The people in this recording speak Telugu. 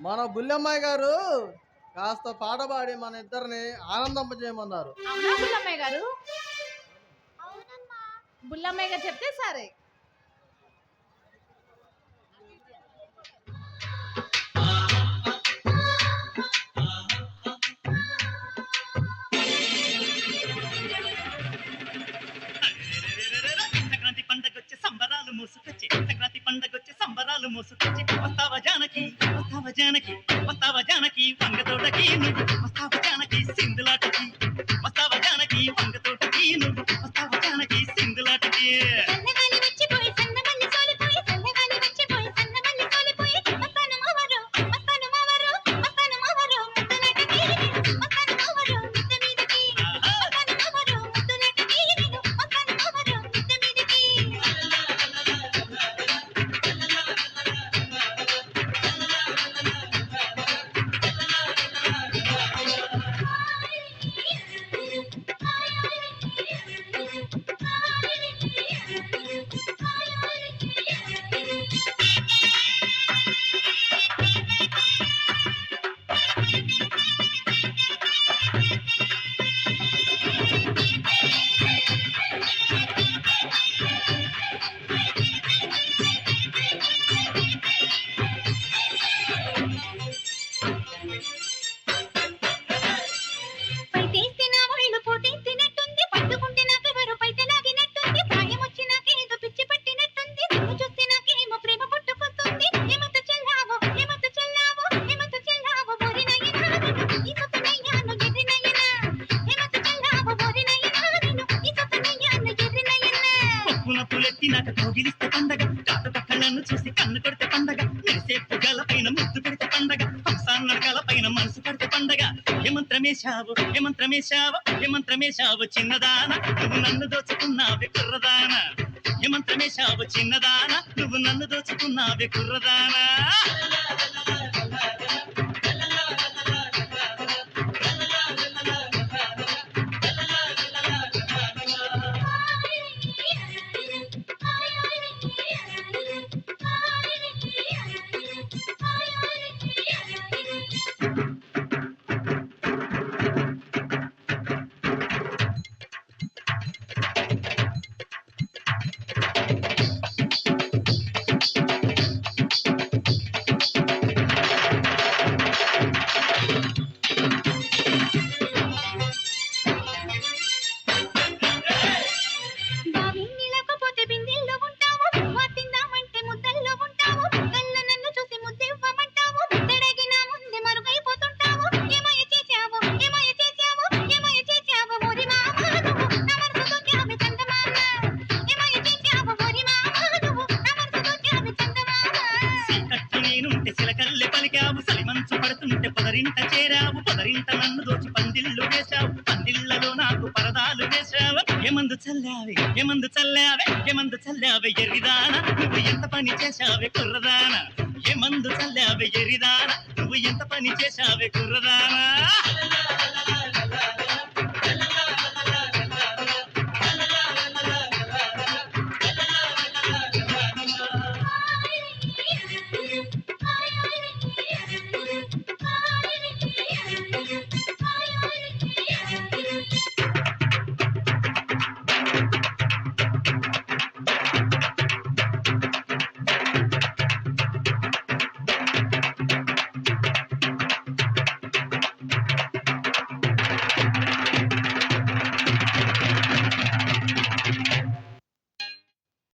మన బుల్లమ్మాయి గారు కాస్త పాట పాడి మన ఇద్దరిని ఆనందింపజేయమన్నారు. అవునా బుల్లమ్మయ్య గారు? బుల్లమ్మయ్య గారు చెప్తే సరే. సంబరాలు మోసుకొచ్చే సంక్రాంతి పండగొచ్చే సంబరాలు మోసుకొచ్చే వస్తావా జానకి? వస్తావా జానకి వస్తావా జానకి వంగతోటకి నువ్వు వస్తావా చూసి కన్ను కొడితే పండగ మెరిసే గల పైన ముద్దు పెడితే పండగ గల పైన మనసు పడితే పండగ. ఏమంత్రమేశావు ఏమంత్రమేశావు ఏమంత్రమేశావు చిన్నదాన నువ్వు నన్ను దోచుకున్నావే కుర్రదాన. ఏమంత్రమేశావు చిన్నదాన నువ్వు నన్ను దోచుకున్నావే కుర్రదానా. పలికావు సలిమంచు పడుతుంటే పొదరింట చేరావు పొదరింట నన్ను దోచి పందిళ్ళు వేశావు. పందిళ్ళలో నాకు పరదాలు వేశావు. ఏమందు చల్లావే ఏమందు చల్లావే ఏమందు చల్లావే ఎరిదాన? నువ్వు ఎంత పని చేశావే కుర్రదాన? ఏమందు చల్లావే ఎరిదాన? నువ్వు ఎంత పని చేశావే కుర్రదానా?